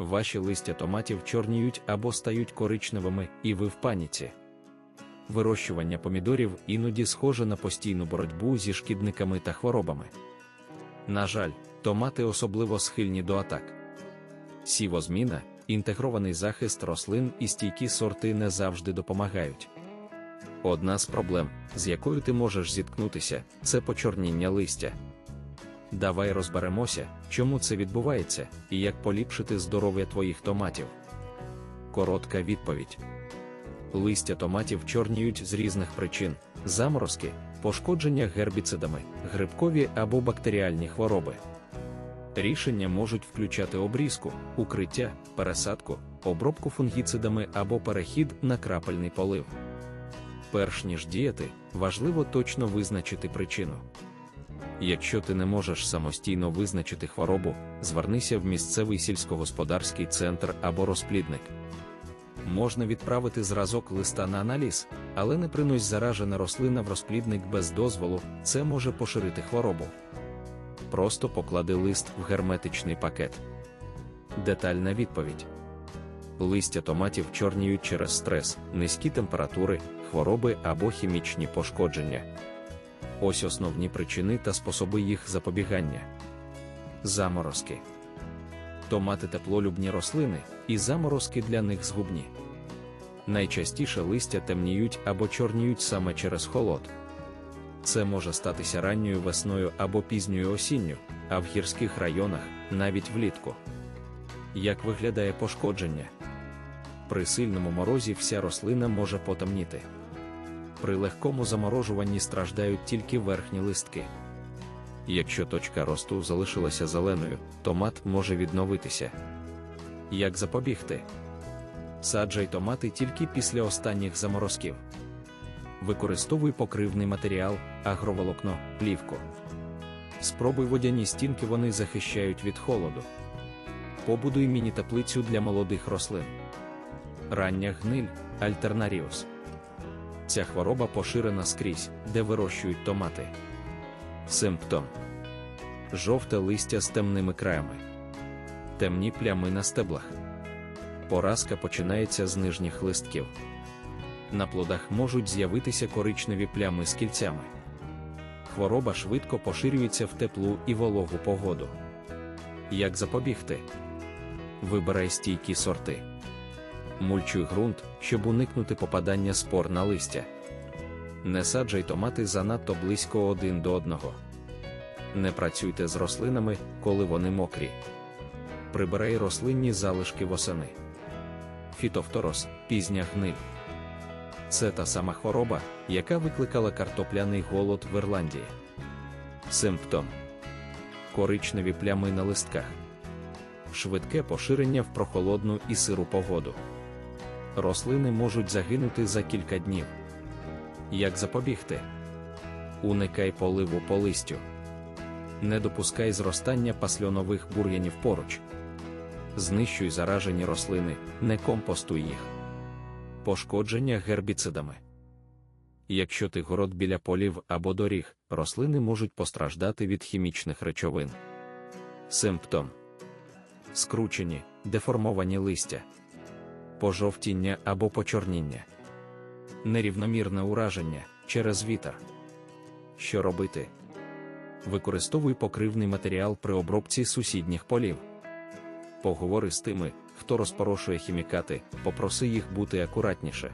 ваші листя томатів чорніють або стають коричневими, і ви в паніці. Вирощування помідорів іноді схоже на постійну боротьбу зі шкідниками та хворобами. На жаль, томати особливо схильні до атак. Сівозміна, інтегрований захист рослин і стійкі сорти не завжди допомагають. Одна з проблем, з якою ти можеш зіткнутися, це почорніння листя. Давай розберемося, чому це відбувається і як поліпшити здоров'я твоїх томатів. Коротка відповідь: листя томатів чорніють з різних причин: заморозки, пошкодження гербіцидами, грибкові або бактеріальні хвороби. Рішення можуть включати обрізку, укриття, пересадку, обробку фунгіцидами або перехід на крапельний полив. Перш ніж діяти, важливо точно визначити причину. Якщо ти не можеш самостійно визначити хворобу, звернися в місцевий сільськогосподарський центр або розплідник. Можна відправити зразок листа на аналіз, але не принось заражена рослина в розплідник без дозволу, це може поширити хворобу. Просто поклади лист в герметичний пакет. Детальна відповідь. Листя томатів чорніють через стрес, низькі температури, хвороби або хімічні пошкодження. Ось основні причини та способи їх запобігання. Заморозки. Томати теплолюбні рослини, і заморозки для них згубні. Найчастіше листя темніють або чорніють саме через холод. Це може статися ранньою весною або пізньою осінню, а в гірських районах навіть влітку. Як виглядає пошкодження? При сильному морозі вся рослина може потемніти. При легкому заморожуванні страждають тільки верхні листки. Якщо точка росту залишилася зеленою, томат може відновитися. Як запобігти? Саджай томати тільки після останніх заморозків. Використовуй покривний матеріал, агроволокно, плівку. Спробуй водяні стінки, вони захищають від холоду. Побудуй міні-теплицю для молодих рослин. Рання гниль альтернаріус. Ця хвороба поширена скрізь, де вирощують томати. Симптом жовте листя з темними краями, темні плями на стеблах. Поразка починається з нижніх листків. На плодах можуть з'явитися коричневі плями з кільцями. Хвороба швидко поширюється в теплу і вологу погоду. Як запобігти? Вибирай стійкі сорти. Мульчуй ґрунт, щоб уникнути попадання спор на листя. Не саджай томати занадто близько один до одного. Не працюйте з рослинами, коли вони мокрі. Прибирай рослинні залишки восени. Фітофторос пізня гниль. Це та сама хвороба, яка викликала картопляний голод в Ірландії. Симптом коричневі плями на листках, швидке поширення в прохолодну і сиру погоду. Рослини можуть загинути за кілька днів. Як запобігти? Уникай поливу по листю. Не допускай зростання пасльонових бур'янів поруч. Знищуй заражені рослини, не компостуй їх. Пошкодження гербіцидами. Якщо ти город біля полів або доріг, рослини можуть постраждати від хімічних речовин. Симптом скручені, деформовані листя, пожовтіння або почорніння, нерівномірне ураження через вітер. Що робити? Використовуй покривний матеріал при обробці сусідніх полів. Поговори з тими, хто розпорошує хімікати, попроси їх бути акуратніше.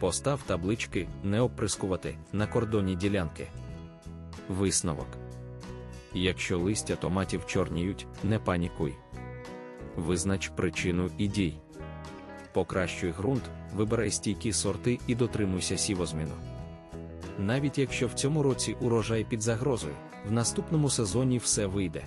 Постав таблички не оприскувати на кордоні ділянки. Висновок. Якщо листя томатів чорніють, не панікуй. Визнач причину і дій. Покращуй ґрунт, вибирай стійкі сорти і дотримуйся сівозміну. Навіть якщо в цьому році урожай під загрозою, в наступному сезоні все вийде.